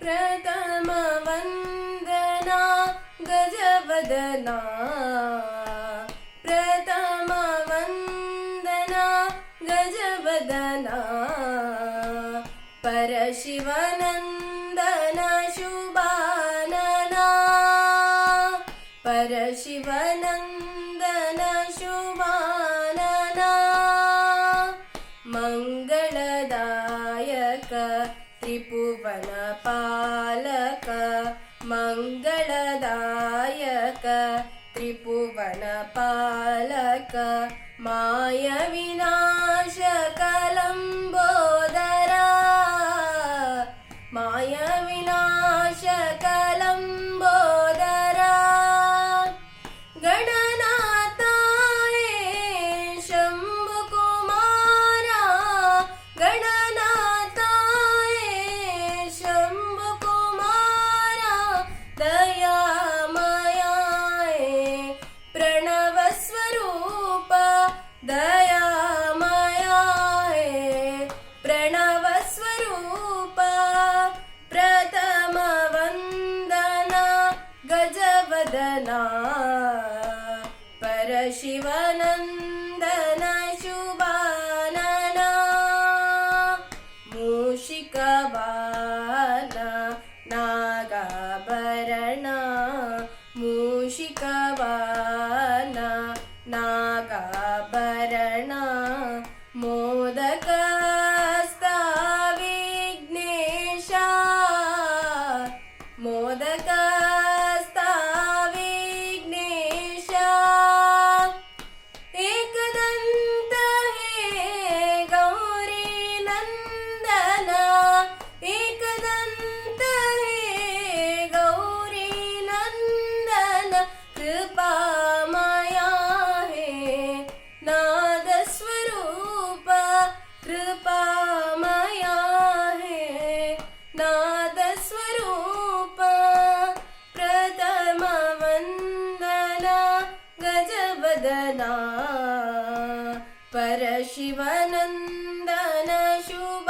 प्रथमवन्दना गजवदना। प्रथमवन्दना गजवदना। परशिवनन्दन शुभानना। परशिवनन्दन शुभानना। मङ्गलदा मङ्गलदायक त्रिभुवनपालक मायविनाशकलम्बोदरा मायविनाशकलम्बोदरा गजवदना परशिवनन्दन शुभानना मूषिकवान नागाभरण मूषिकवान नागाभरण मोदकस्ता विघ्नेशा कृपामया हे। नादस्वरूप कृपामया हे। नादस्वरूप प्रथमवन्दना गजवदना। परशिवनन्दन शुभानना